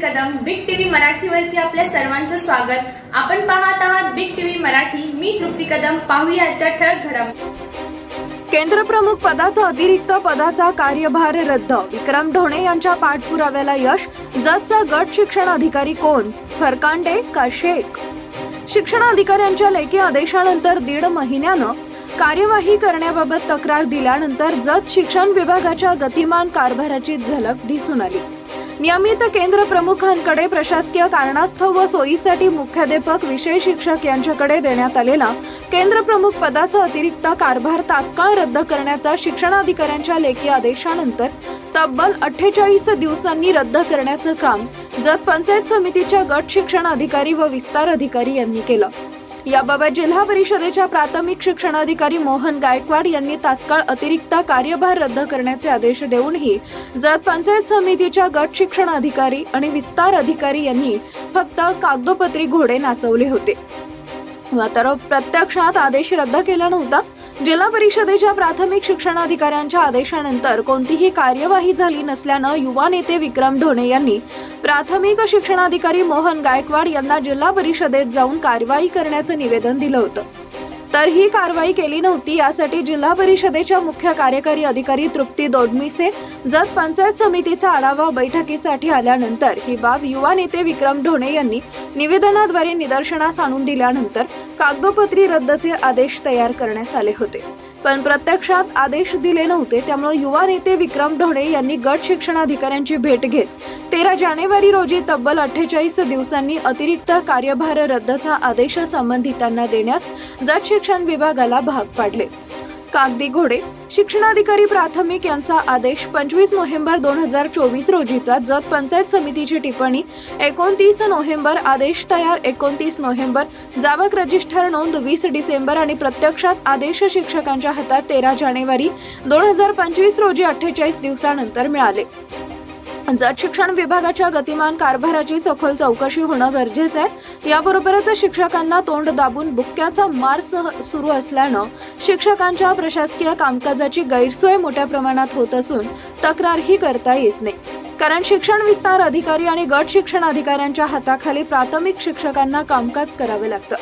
मराठीवरती आपल्या सर्वांचं स्वागत. आपण पाहत आहात बिग टीव्ही मराठी. मी तृप्ती कदम. पाहूया आजच्या ठळक घडम. केंद्रप्रमुख पदाचा अतिरिक्त पदाचा कार्यभार रद्द. विक्रम ढोणे यांच्या पाठपुराव्याला यश. जतचा गट शिक्षण अधिकारी कोण? फरकांडे का शेख? शिक्षण अधिकाऱ्यांच्या लेखी आदेशानंतर दीड महिन्यानं कार्यवाही करण्याबाबत तक्रार दिल्यानंतर जत शिक्षण विभागाच्या गतिमान कारभाराची झलक दिसून आली. नियमित केंद्र प्रमुखांकडे प्रशासकीय कारणास्तव व सोयीसाठी मुख्याध्यापक विषय शिक्षक यांच्याकडे देण्यात आलेला केंद्र प्रमुख पदाचा अतिरिक्त कारभार तात्काळ रद्द करण्याचा शिक्षणाधिकाऱ्यांच्या लेखी आदेशानंतर तब्बल अठ्ठेचाळीस दिवसांनी रद्द करण्याचं काम जत पंचायत समितीच्या गट शिक्षण अधिकारी व विस्तार अधिकारी यांनी केलं. याबाबत जिल्हा परिषदेच्या प्राथमिक शिक्षणाधिकारी मोहन गायकवाड यांनी तात्काळ अतिरिक्त कार्यभार रद्द करण्याचे आदेश देऊनही जत पंचायत समितीच्या गट शिक्षण अधिकारी आणि विस्तार अधिकारी यांनी फक्त कागदोपत्री घोडे नाचवले होते. मात्र प्रत्यक्षात आदेश रद्द केला नव्हता. जिल्हा परिषदेच्या प्राथमिक शिक्षणाधिकाऱ्यांच्या आदेशानंतर कोणतीही कार्यवाही झाली नसल्यानं युवा नेते विक्रम ढोणे यांनी प्राथमिक शिक्षणाधिकारी मोहन गायकवाड यांना जिल्हा परिषदेत जाऊन कारवाई करण्याचं निवेदन दिलं होतं. तर ही कारवाई केली नव्हती. यासाठी जिल्हा परिषदेच्या मुख्य कार्यकारी अधिकारी तृप्ती दोडमिसे जत पंचायत समितीचा आढावा बैठकीसाठी आल्यानंतर ही बाब युवा नेते विक्रम ढोणे यांनी निवेदनाद्वारे निदर्शनास आणून दिल्यानंतर कागदोपत्री रद्दचे आदेश तयार करण्यात आले होते. पण प्रत्यक्षात आदेश दिले नव्हते. त्यामुळे युवा नेते विक्रम ढोणे यांनी गट शिक्षणाधिकाऱ्यांची भेट घेत तेरा जानेवारी रोजी तब्बल अठ्ठेचाळीस दिवसांनी अतिरिक्त कार्यभार रद्दचा आदेश संबंधितांना देण्यास गट शिक्षण विभागाला भाग पाडले. कागदी घोडे शिक्षणाधिकारी प्राथमिक यांचा आदेश पंचवीस नोव्हेंबर दोन हजार चोवीस रोजीचा जत पंचायत समितीची टिप्पणी एकोणतीस नोव्हेंबर आदेश तयार एकोणतीस नोव्हेंबर जावक रजिस्टर नोंद वीस डिसेंबर आणि प्रत्यक्षात आदेश शिक्षकांच्या हातात तेरा जानेवारी दोन हजार पंचवीस रोजी अठ्ठेचाळीस दिवसानंतर मिळाले. पंचायत शिक्षण विभागाच्या गतिमान कारभाराची सखोल चौकशी होणं गरजेचं आहे. याबरोबरच शिक्षकांना तोंड दाबून बुक्क्याचा मार सह सुरू असल्यानं शिक्षकांच्या प्रशासकीय कामकाजाची गैरसोय मोठ्या प्रमाणात होत असून तक्रारही करता येत नाही. कारण शिक्षण विस्तार अधिकारी आणि गट शिक्षण अधिकाऱ्यांच्या हाताखाली प्राथमिक शिक्षकांना कामकाज करावे लागतं.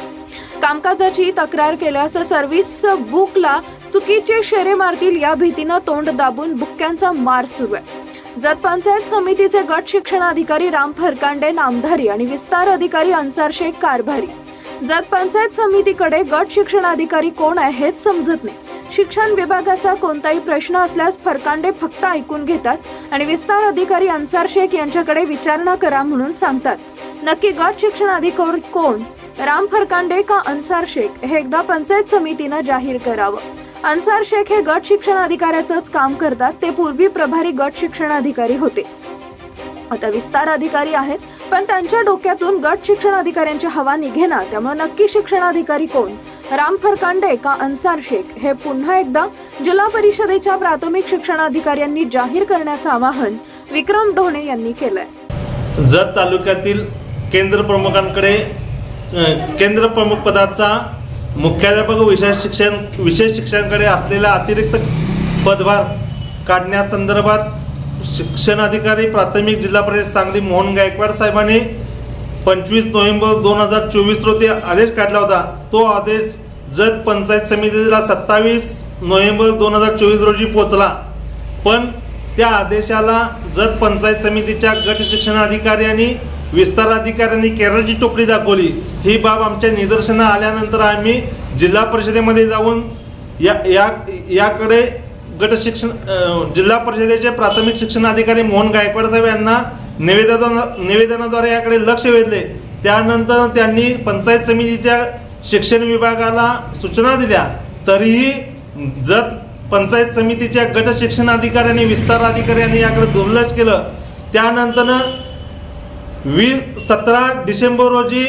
कामकाजाची तक्रार केल्यास सर्व्हिस बुकला चुकीचे शेरे मारतील या भीतीनं तोंड दाबून बुक्क्यांचा मार सुरू आहे. जत पंचायत समितीचे गट शिक्षण अधिकारी राम फरकांडे नामधारी आणि विस्तार अधिकारी अन्सार शेख कारभारी. जत पंचायत समितीकडे गट शिक्षण अधिकारी कोण आहे हेच समजत नाही. शिक्षण विभागाचा कोणताही प्रश्न असल्यास फरकांडे फक्त ऐकून घेतात आणि विस्तार अधिकारी अन्सार शेख यांच्याकडे विचारणा करा म्हणून सांगतात. नक्की गट शिक्षण अधिकारी कोण? राम फरकांडे का अन्सार शेख? हे एकदा पंचायत समितीनं जाहीर करावं. अन्सार शेख हे गट शिक्षण अधिकाऱ्याचंच काम करतात. ते पूर्वी प्रभारी गट शिक्षण अधिकारी होते. आता विस्तार अधिकारी आहेत पण त्यांच्या डोक्यातून गट शिक्षण अधिकाऱ्यांची हवा निघेना त्यामुळे नक्की शिक्षण अधिकारी कोण? राम फरकांडे का अन्सार शेख? हे पुन्हा एकदा जिल्हा परिषदेच्या प्राथमिक शिक्षणाधिकाऱ्यांनी जाहीर करण्याचं आवाहन विक्रम ढोणे यांनी केलंय. जत तालुक्यातील केंद्र प्रमुखांकडे केंद्र प्रमुख पदाचा मुख्याध्यापक विशेष शिक्षण विशेष शिक्षणाकडे असलेला अतिरिक्त पदभार काढण्यासंदर्भात शिक्षण अधिकारी प्राथमिक जिल्हा परिषद सांगली मोहन गायकवाड साहेबांनी पंचवीस नोव्हेंबर दोन हजार चोवीस रोजी आदेश काढला होता. तो आदेश जत पंचायत समितीला सत्तावीस नोव्हेंबर दोन हजार चोवीस रोजी पोचला पण त्या आदेशाला जत पंचायत समितीच्या गट शिक्षण अधिकारी आणि विस्तार अधिकाऱ्यांनी केरळची टोपली दाखवली. ही बाब आमच्या निदर्शना आल्यानंतर आम्ही जिल्हा परिषदेमध्ये जाऊन या या याकडे गट शिक्षण जिल्हा परिषदेचे प्राथमिक शिक्षण अधिकारी मोहन गायकवाड साहेब यांना निवेदना निवेदनाद्वारे याकडे लक्ष वेधले. त्यानंतर त्यांनी पंचायत समितीच्या शिक्षण विभागाला सूचना दिल्या. तरीही जत पंचायत समितीच्या गट शिक्षण अधिकाऱ्यांनी विस्तार अधिकाऱ्यांनी याकडे दुर्लक्ष केलं त्यानंतर वीस सतरा डिसेंबर रोजी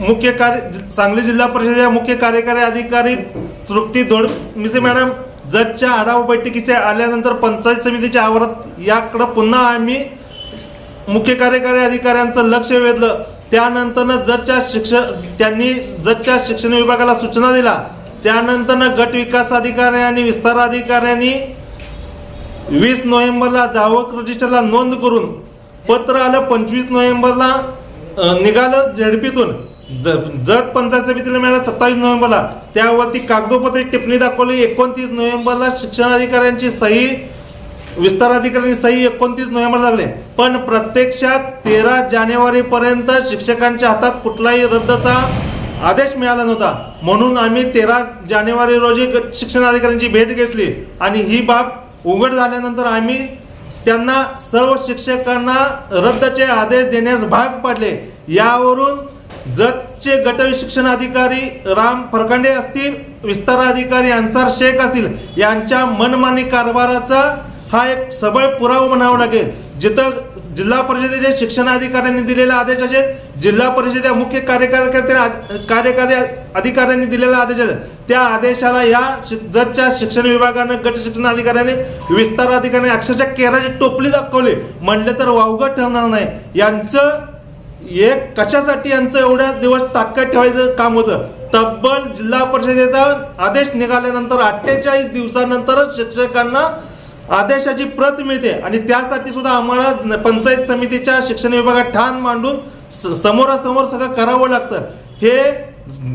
मुख्य कार्य सांगली जिल्हा परिषदेच्या मुख्य कार्यकारी अधिकारी तृप्ती धोड मिसे मॅडम जजच्या आढावा बैठकीचे आल्यानंतर पंचायत समितीच्या आवारात याकडं पुन्हा आम्ही मुख्य कार्यकारी अधिकाऱ्यांचं लक्ष वेधलं. त्यानंतरनं जजच्या शिक्षण त्यांनी जजच्या शिक्षण विभागाला सूचना दिल्या. त्यानंतरनं गट विकास अधिकारी आणि विस्तार अधिकाऱ्यांनी वीस नोव्हेंबरला जावक रजिस्टरला नोंद करून पत्र आलं पंचवीस नोव्हेंबरला निघालं झेडपीतून. ज- जत पंचायत समितीला मिळालं सत्तावीस नोव्हेंबरला. त्यावरती कागदोपत्री टिप्पणी दाखवली एकोणतीस नोव्हेंबरला शिक्षण अधिकाऱ्यांची सही विस्ताराधिकाऱ्यांनी सही एकोणतीस नोव्हेंबर लागले. पण प्रत्यक्षात तेरा जानेवारीपर्यंत शिक्षकांच्या हातात कुठलाही रद्दचा आदेश मिळाला नव्हता. म्हणून आम्ही तेरा जानेवारी रोजी शिक्षणाधिकाऱ्यांची शिक्षण भेट घेतली आणि ही बाब उघड झाल्यानंतर आम्ही त्यांना सर्व शिक्षकांना रद्दचे आदेश देण्यास भाग पाडले. यावरून जतचे गट शिक्षण अधिकारी राम फरकांडे असतील विस्तार अधिकारी अन्सार शेख असतील यांच्या मनमानी कारभाराचा हा एक सबळ पुरावा म्हणावा लागेल. जिथं जिल्हा परिषदेच्या शिक्षण अधिकाऱ्यांनी दिलेला आदेश असेल जिल्हा परिषदेच्या मुख्य कार्यकारी कार्यकारी अधिकाऱ्यांनी दिलेला आदेश असेल त्या आदेशाला या शिक- जतच्या शिक्षण विभागानं गट शिक्षण अधिकाऱ्याने विस्तार अधिकाऱ्याने अक्षरशः केराची टोपली दाखवली. म्हणलं तर वावगं ठेवणार नाही. यांचं एक कशासाठी यांचं एवढ्या दिवस तात्काळ ठेवायचं काम होतं? तब्बल जिल्हा परिषदेचा आदेश निघाल्यानंतर अठ्ठेचाळीस दिवसानंतरच शिक्षकांना आदेशाची प्रत मिळते आणि त्यासाठी सुद्धा आम्हाला पंचायत समितीच्या शिक्षण विभागात ठाण मांडून स- समोरासमोर सगळं करावं लागतं. हे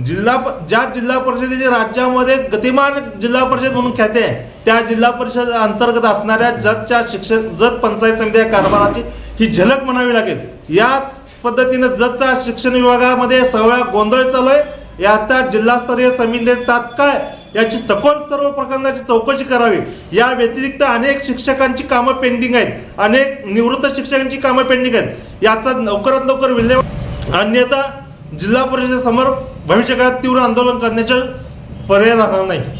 जिल्हा प- ज्या जिल्हा परिषदेचे राज्यामध्ये गतिमान जिल्हा परिषद म्हणून ख्याते आहे त्या जिल्हा परिषद अंतर्गत असणाऱ्या जतच्या शिक्षण जत पंचायत समिती या कारभाराची ही झलक म्हणावी लागेल. याच पद्धतीनं जतच्या शिक्षण विभागामध्ये सगळा गोंधळ चालू आहे. याचा जिल्हास्तरीय समितीने तात्काळ याची सखोल सर्व प्रकरणाची चौकशी करावी. या व्यतिरिक्त अनेक शिक्षकांची कामं पेंडिंग आहेत. अनेक निवृत्त शिक्षकांची कामं पेंडिंग आहेत. याचा लवकरात लवकर विल्हेवाट अन्यथा जिल्हा परिषदेसमोर भविष्यकाळात तीव्र आंदोलन करण्याचे पर्याय राहणार नाही.